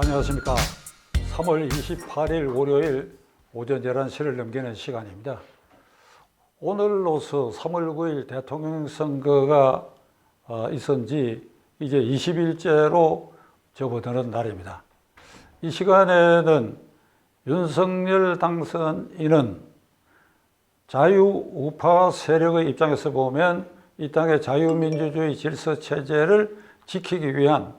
안녕하십니까. 3월 28일 월요일 오전 11시를 넘기는 시간입니다. 오늘로서 3월 9일 대통령 선거가 어, 있은 지 이제 20일째로 접어드는 날입니다. 이 시간에는 윤석열 당선인은 자유우파 세력의 입장에서 보면 이 땅의 자유민주주의 질서 체제를 지키기 위한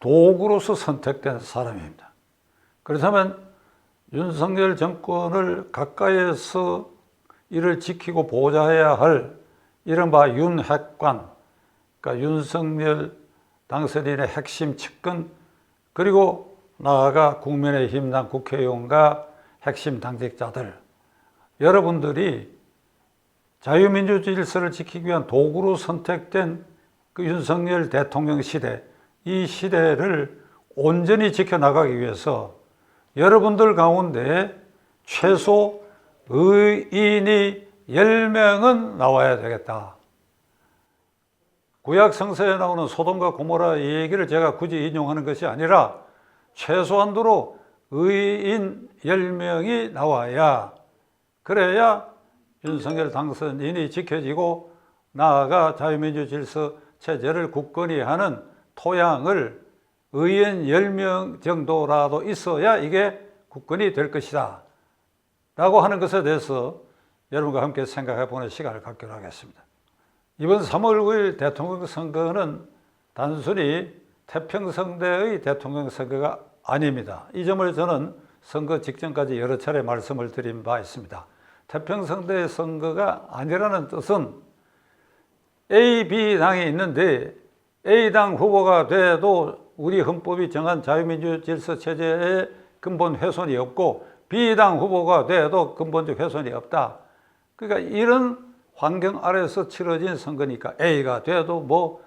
도구로서 선택된 사람입니다. 그렇다면 윤석열 정권을 가까이에서 이를 지키고 보좌해야 할 이른바 윤핵관, 그러니까 윤석열 당선인의 핵심 측근, 그리고 나아가 국민의힘 당 국회의원과 핵심 당직자들, 여러분들이 자유민주 질서를 지키기 위한 도구로 선택된 그 윤석열 대통령 시대, 이 시대를 온전히 지켜나가기 위해서 여러분들 가운데 최소 의인이 10명은 나와야 되겠다. 구약 성서에 나오는 소돔과 고모라 얘기를 제가 굳이 인용하는 것이 아니라 최소한도로 의인 10명이 나와야 그래야 윤석열 당선인이 지켜지고 나아가 자유민주 질서 체제를 굳건히 하는 토양을 의원 10명 정도라도 있어야 이게 국권이 될 것이다. 라고 하는 것에 대해서 여러분과 함께 생각해 보는 시간을 갖기로 하겠습니다. 이번 3월 9일 대통령 선거는 단순히 태평성대의 대통령 선거가 아닙니다. 이 점을 저는 선거 직전까지 여러 차례 말씀을 드린 바 있습니다. 태평성대 선거가 아니라는 뜻은 A, B 당이 있는데 A당 후보가 돼도 우리 헌법이 정한 자유민주 질서 체제의 근본 훼손이 없고 B당 후보가 돼도 근본적 훼손이 없다. 그러니까 이런 환경 아래서 치러진 선거니까 A가 돼도 뭐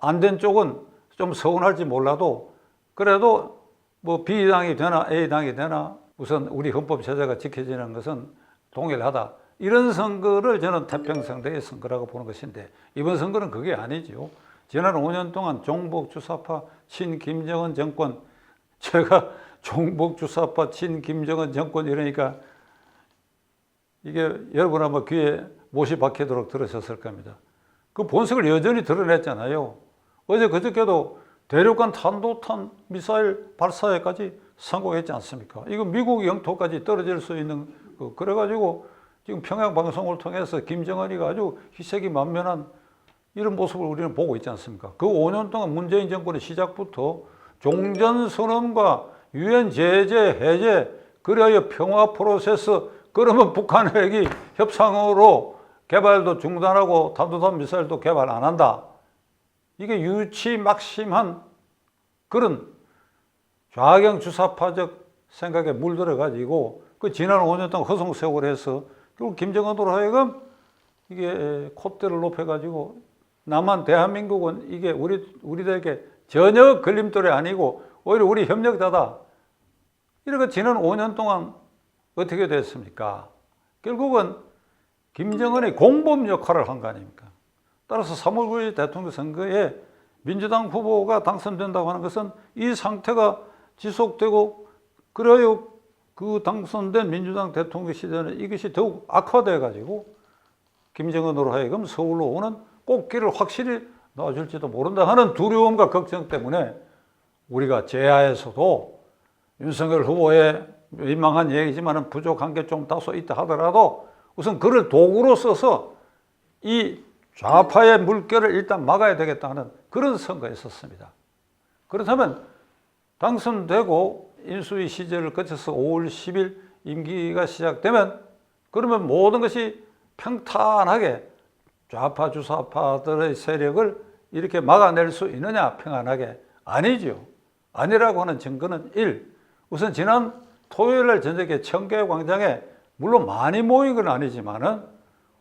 안 된 쪽은 좀 서운할지 몰라도 그래도 뭐 B당이 되나 A당이 되나 우선 우리 헌법 체제가 지켜지는 것은 동일하다. 이런 선거를 저는 태평성대의 선거라고 보는 것인데 이번 선거는 그게 아니죠. 지난 5년 동안 종북 주사파 친 김정은 정권 제가 종북 주사파 친 김정은 정권 이러니까 이게 여러분 아마 귀에 못이 박히도록 들으셨을 겁니다. 그 본색을 여전히 드러냈잖아요. 어제 그저께도 대륙간 탄도탄 미사일 발사에까지 성공했지 않습니까? 이거 미국 영토까지 떨어질 수 있는 그 그래가지고 지금 평양 방송을 통해서 김정은이가 아주 희색이 만면한 이런 모습을 우리는 보고 있지 않습니까? 그 5년 동안 문재인 정권의 시작부터 종전선언과 유엔 제재 해제 그리하여 평화 프로세스 그러면 북한 핵이 협상으로 개발도 중단하고 탄도탄 미사일도 개발 안 한다. 이게 유치 막심한 그런 좌경 주사파적 생각에 물들어 가지고 그 지난 5년 동안 허송세월을 해서 결국 김정은으로 하여금 이게 콧대를 높여 가지고 남한 대한민국은 이게 우리 우리들에게 전혀 걸림돌이 아니고 오히려 우리 협력자다. 이렇게 지난 5년 동안 어떻게 됐습니까? 결국은 김정은의 공범 역할을 한 거 아닙니까? 따라서 3월 9일 대통령 선거에 민주당 후보가 당선된다고 하는 것은 이 상태가 지속되고 그래요 그 당선된 민주당 대통령 시대는 이것이 더욱 악화돼 가지고 김정은으로 하여금 서울로 오는 꽃길을 확실히 놔줄지도 모른다 하는 두려움과 걱정 때문에 우리가 제야에서도 윤석열 후보의 민망한 얘기지만 부족한 게 좀 다소 있다 하더라도 우선 그를 도구로 써서 이 좌파의 물결을 일단 막아야 되겠다 하는 그런 선거였었습니다. 그렇다면 당선되고 인수위 시절을 거쳐서 5월 10일 임기가 시작되면 그러면 모든 것이 평탄하게 좌파 주사파들의 세력을 이렇게 막아낼 수 있느냐 평안하게 아니죠. 아니라고 하는 증거는 1. 우선 지난 토요일 날 저녁에 청계 광장에 물론 많이 모인 건 아니지만은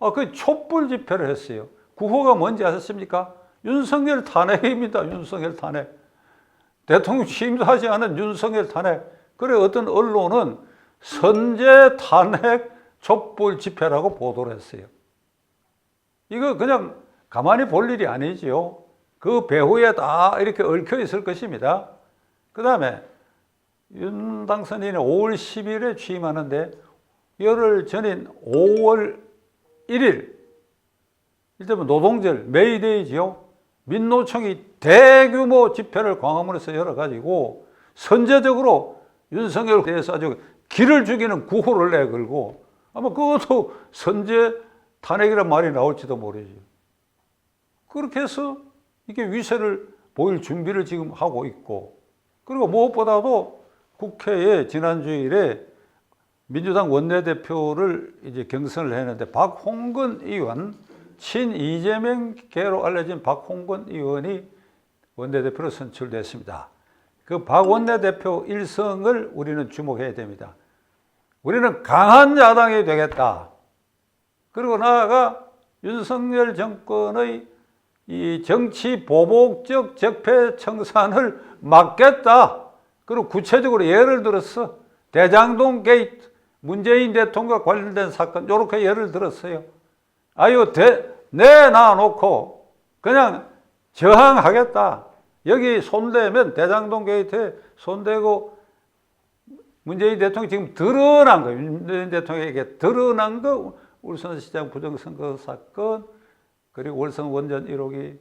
아, 그 촛불 집회를 했어요. 구호가 뭔지 아셨습니까? 윤석열 탄핵입니다. 윤석열 탄핵. 대통령 취임도 하지 않은 윤석열 탄핵. 그래 어떤 언론은 선제 탄핵 촛불 집회라고 보도를 했어요. 이거 그냥 가만히 볼 일이 아니지요. 그 배후에 다 이렇게 얽혀 있을 것입니다. 그 다음에 윤 당선인이 5월 10일에 취임하는데 열흘 전인 5월 1일 이때면 노동절 메이데이지요. 민노총이 대규모 집회를 광화문에서 열어가지고 선제적으로 윤석열에 대해서 아주 길을 죽이는 구호를 내걸고 아마 그것도 선제 탄핵이란 말이 나올지도 모르지. 그렇게 해서 이게 위세를 보일 준비를 지금 하고 있고 그리고 무엇보다도 국회에 지난 주일에 민주당 원내대표를 이제 경선을 했는데 박홍근 의원 친 이재명 계로 알려진 박홍근 의원이 원내대표로 선출됐습니다. 그 박 원내대표 일성을 우리는 주목해야 됩니다. 우리는 강한 야당이 되겠다. 그리고 나아가 윤석열 정권의 이 정치 보복적 적폐 청산을 막겠다. 그리고 구체적으로 예를 들어서 대장동 게이트, 문재인 대통령과 관련된 사건, 이렇게 예를 들었어요. 아유, 대, 내놔놓고 그냥 저항하겠다. 여기 손대면 대장동 게이트에 손대고 문재인 대통령이 지금 드러난 거예요. 문재인 대통령에게 드러난 거 울산시장 부정선거 사건 그리고 월성 원전 1호기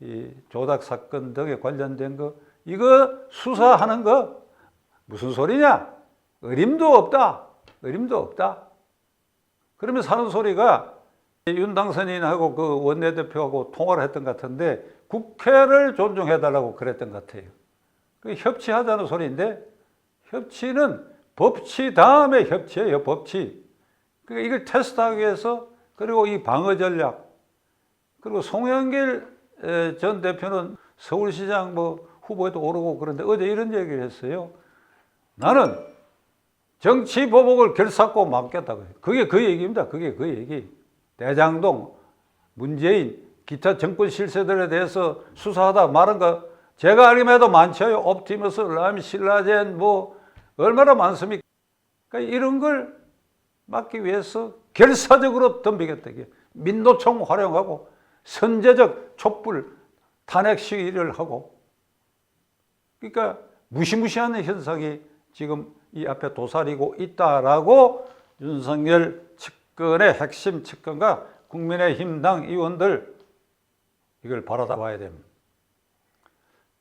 이 조작 사건 등에 관련된 거 이거 수사하는 거 무슨 소리냐? 어림도 없다. 어림도 없다. 그러면 사는 소리가 윤 당선인하고 그 원내대표하고 통화를 했던 것 같은데 국회를 존중해달라고 그랬던 것 같아요. 그 협치하자는 소리인데 협치는 법치 다음에 협치예요. 법치. 그러니까 이걸 테스트하기 위해서 그리고 이 방어 전략 그리고 송영길 에, 전 대표는 서울시장 뭐 후보에도 오르고 그런데 어제 이런 얘기를 했어요. 나는 정치 보복을 결사코 막겠다고. 그게 그 얘기입니다. 그게 그 얘기. 대장동, 문재인, 기타 정권 실세들에 대해서 수사하다 말한 거 제가 알기만 해도 많죠. 옵티머스, 람, 신라젠 뭐 얼마나 많습니까? 그러니까 이런 걸 막기 위해서 결사적으로 덤비겠다. 민노총 활용하고 선제적 촛불 탄핵 시위를 하고 그러니까 무시무시한 현상이 지금 이 앞에 도사리고 있다라고 윤석열 측근의 핵심 측근과 국민의힘 당 의원들 이걸 바라다 봐야 됩니다.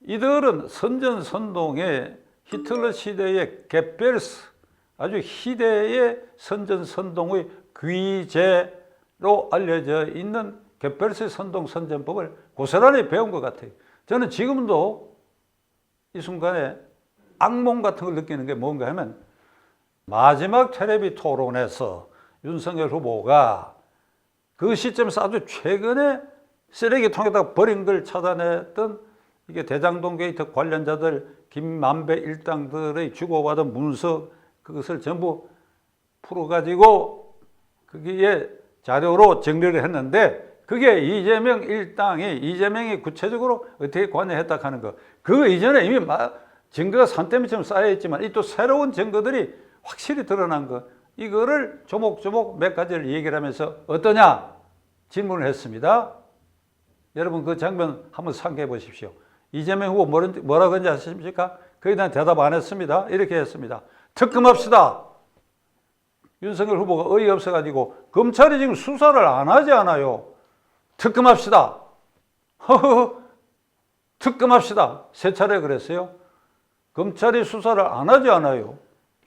이들은 선전선동의 히틀러 시대의 게벨스 아주 희대의 선전선동의 귀재로 알려져 있는 게벨스 선동 선전법을 고스란히 배운 것 같아요. 저는 지금도 이 순간에 악몽 같은 걸 느끼는 게 뭔가 하면 마지막 테레비 토론에서 윤석열 후보가 그 시점에서 아주 최근에 쓰레기통에다 버린 걸 찾아냈던 이게 대장동 게이트 관련자들 김만배 일당들의 주고받은 문서 그것을 전부 풀어가지고 거기에 자료로 정리를 했는데 그게 이재명 일당이 이재명이 구체적으로 어떻게 관여했다 하는 거. 그 이전에 이미 증거가 산더미처럼 쌓여있지만 이 또 새로운 증거들이 확실히 드러난 거. 이거를 조목조목 몇 가지를 얘기를 하면서 어떠냐 질문을 했습니다. 여러분 그 장면 한번 상기해 보십시오. 이재명 후보 뭐라 그런지 아십니까? 거기에 대한 대답 안 했습니다. 이렇게 했습니다. 특검합시다. 윤석열 후보가 어이없어 가지고 검찰이 지금 수사를 안 하지 않아요. 특검합시다. 허허. 특검합시다. 세 차례 그랬어요. 검찰이 수사를 안 하지 않아요.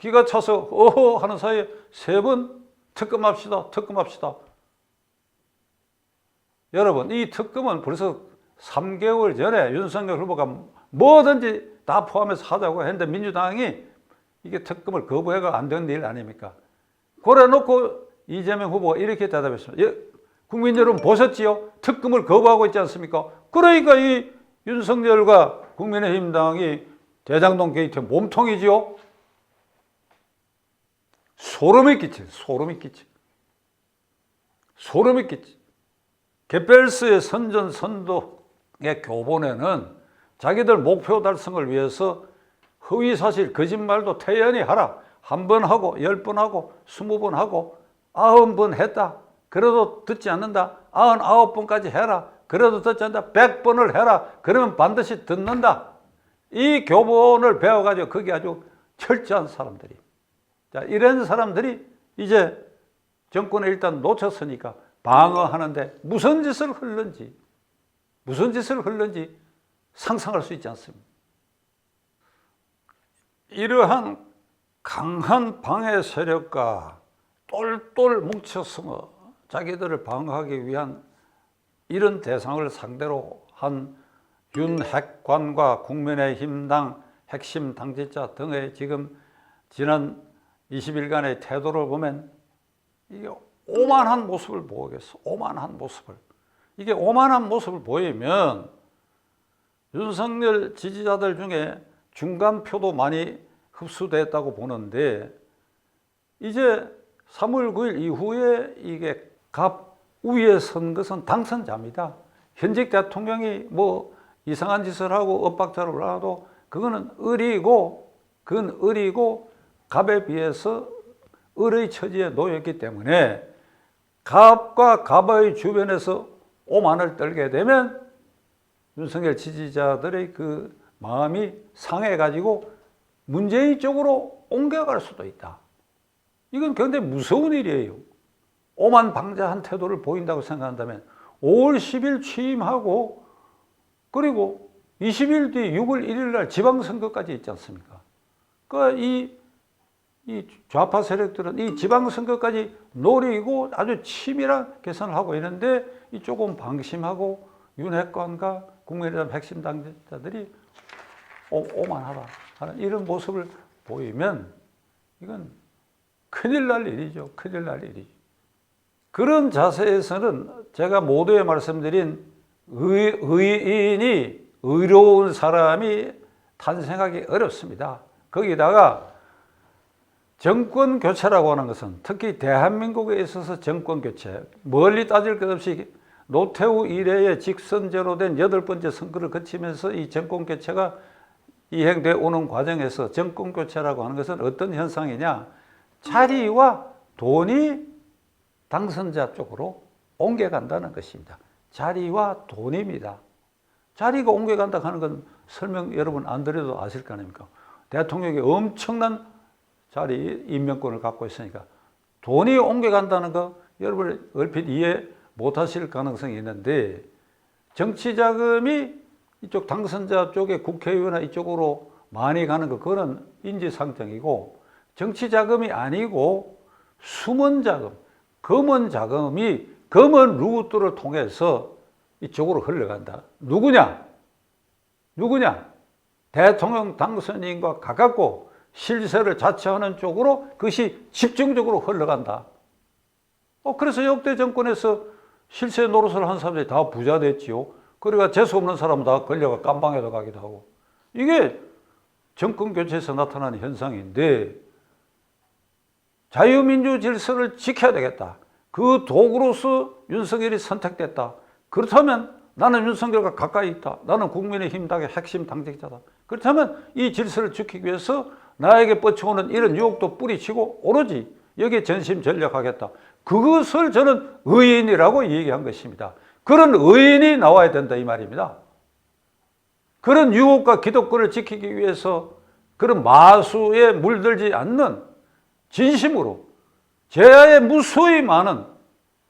기가 차서 어허 하는 사이에 세 번 특검합시다. 특검합시다. 여러분, 이 특검은 벌써 3개월 전에 윤석열 후보가 뭐든지 다 포함해서 하자고 했는데 민주당이 이게 특검을 거부해가 안 되는 일 아닙니까? 그래 놓고 이재명 후보가 이렇게 대답했습니다. 예, 국민 여러분 보셨지요? 특검을 거부하고 있지 않습니까? 그러니까 이 윤석열과 국민의힘 당이 대장동 게이트 몸통이지요? 소름이 끼치, 소름이 끼치. 소름이 끼치. 게벨스의 선전 선도의 교본에는 자기들 목표 달성을 위해서 허위 사실 거짓말도 태연히 하라. 한 번 하고 열 번 하고 스무 번 하고 아흔 번 했다. 그래도 듣지 않는다. 아흔 아홉 번까지 해라. 그래도 듣지 않는다. 백 번을 해라. 그러면 반드시 듣는다. 이 교본을 배워가지고 그게 아주 철저한 사람들이. 자, 이런 사람들이 이제 정권을 일단 놓쳤으니까 방어하는데 무슨 짓을 흘는지, 무슨 짓을 흘는지 상상할 수 있지 않습니다. 이러한 강한 방해 세력과 똘똘 뭉쳐서 자기들을 방어하기 위한 이런 대상을 상대로 한 윤핵관과 국민의힘당 핵심 당직자 등의 지금 지난 20일간의 태도를 보면 이게 오만한 모습을 보이겠어. 오만한 모습을. 이게 오만한 모습을 보이면 윤석열 지지자들 중에 중간표도 많이 흡수됐다고 보는데 이제 3월 9일 이후에 이게 갑 위에 선 것은 당선자입니다. 현직 대통령이 뭐 이상한 짓을 하고 엇박자를 하도 그거는 을이고 그건 을이고 갑에 비해서 을의 처지에 놓였기 때문에 갑과 갑의 주변에서 오만을 떨게 되면 윤석열 지지자들의 그 마음이 상해가지고 문재인 쪽으로 옮겨갈 수도 있다. 이건 굉장히 무서운 일이에요. 오만 방자한 태도를 보인다고 생각한다면 5월 10일 취임하고 그리고 20일 뒤 6월 1일 날 지방선거까지 있지 않습니까? 그러니까 이, 이 좌파 세력들은 이 지방선거까지 노리고 아주 치밀한 계산을 하고 있는데 이 조금 방심하고 윤핵관과 국민의당 핵심 당자들이 오, 오만하다 하는 이런 모습을 보이면 이건 큰일 날 일이죠. 큰일 날 일이죠. 그런 자세에서는 제가 모두에 말씀드린 의, 의인이 의로운 사람이 탄생하기 어렵습니다. 거기다가 정권 교체라고 하는 것은 특히 대한민국에 있어서 정권 교체 멀리 따질 것 없이 노태우 이래의 직선제로 된 여덟 번째 선거를 거치면서 이 정권 교체가 이행돼 오는 과정에서 정권 교체라고 하는 것은 어떤 현상이냐 자리와 돈이 당선자 쪽으로 옮겨간다는 것입니다. 자리와 돈입니다. 자리가 옮겨간다 하는 건 설명 여러분 안 드려도 아실 거 아닙니까? 대통령이 엄청난 자리 임명권을 갖고 있으니까 돈이 옮겨간다는 거 여러분 얼핏 이해 못 하실 가능성이 있는데 정치 자금이 이쪽 당선자 쪽에 국회의원이나 이쪽으로 많이 가는 거 그거는 인지상정이고 정치 자금이 아니고 숨은 자금, 검은 자금이 검은 루트를 통해서 이쪽으로 흘러간다. 누구냐? 누구냐? 대통령 당선인과 가깝고 실세를 자처하는 쪽으로 그것이 집중적으로 흘러간다. 어, 그래서 역대 정권에서 실세 노릇을 한 사람들이 다 부자 됐지요. 그러니까 재수 없는 사람은 다 걸려가 깜방에도 가기도 하고. 이게 정권 교체에서 나타나는 현상인데 자유민주 질서를 지켜야 되겠다. 그 도구로서 윤석열이 선택됐다. 그렇다면 나는 윤석열과 가까이 있다. 나는 국민의힘 당의 핵심 당직자다. 그렇다면 이 질서를 지키기 위해서 나에게 뻗쳐오는 이런 유혹도 뿌리치고 오로지 여기에 전심 전력하겠다. 그것을 저는 의인이라고 얘기한 것입니다. 그런 의인이 나와야 된다 이 말입니다. 그런 유혹과 기독권을 지키기 위해서 그런 마수에 물들지 않는 진심으로 제야의 무수히 많은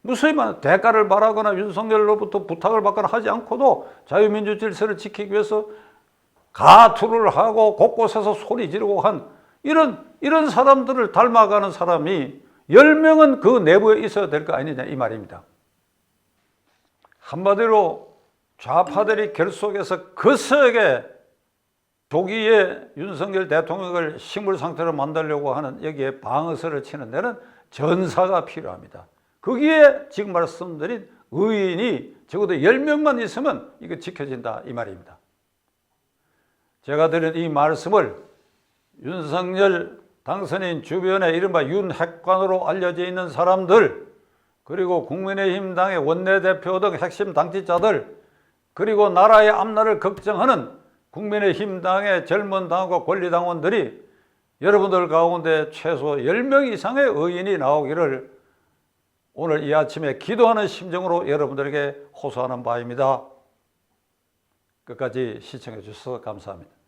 무수히 많은 대가를 바라거나 윤석열로부터 부탁을 받거나 하지 않고도 자유민주 질서를 지키기 위해서 가투를 하고 곳곳에서 소리 지르고 한 이런 이런 사람들을 닮아가는 사람이 10명은 그 내부에 있어야 될 거 아니냐 이 말입니다. 한마디로 좌파들이 결속해서 거세게 조기에 윤석열 대통령을 식물 상태로 만들려고 하는 여기에 방어서를 치는 데는 전사가 필요합니다. 거기에 지금 말씀드린 의인이 적어도 10명만 있으면 이거 지켜진다 이 말입니다. 제가 드린 이 말씀을 윤석열 당선인 주변에 이른바 윤핵관으로 알려져 있는 사람들 그리고 국민의힘 당의 원내대표 등 핵심 당직자들 그리고 나라의 앞날을 걱정하는 국민의힘 당의 젊은 당과 권리당원들이 여러분들 가운데 최소 10명 이상의 의인이 나오기를 오늘 이 아침에 기도하는 심정으로 여러분들에게 호소하는 바입니다. 끝까지 시청해 주셔서 감사합니다.